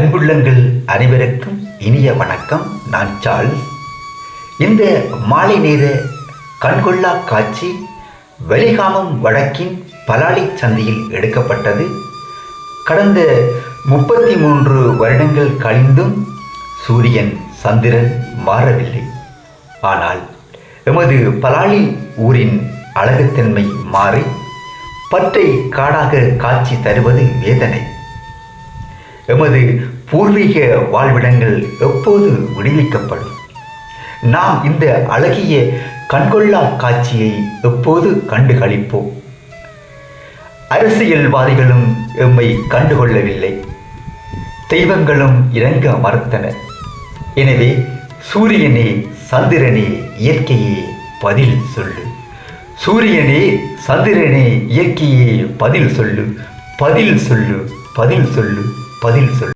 அன்புள்ளங்கள் அனைவருக்கும் இனிய வணக்கம். நான் சார்ல்ஸ். இந்த மாலை நேர கண்கொள்ளா காட்சி வெளிகாமம் வடக்கின் பலாளி சந்தையில் எடுக்கப்பட்டது. கடந்த முப்பத்தி மூன்று வருடங்கள் கழிந்தும் சூரியன் சந்திரன் மாறவில்லை. ஆனால் எமது பலாளி ஊரின் அழகுத்தன்மை மாறி பற்றை காடாக காட்சி தருவது வேதனை. எமது பூர்வீக வாழ்விடங்கள் எப்போது விடுவிக்கப்படும்? நாம் இந்த அழகிய கண்கொள்ளா காட்சியை எப்போது கண்டு களிப்போம் அரசியல்வாதிகளும் எம்மை கண்டுகொள்ளவில்லை. தெய்வங்களும் இறங்க மறுத்தன. எனவே சூரியனே சந்திரனே இயற்கையே பதில் சொல்லு. சூரியனே சந்திரனே இயற்கையே பதில் சொல்லு. பதில் சொல்லு பதில் சொல்லு. பதில் சொல்.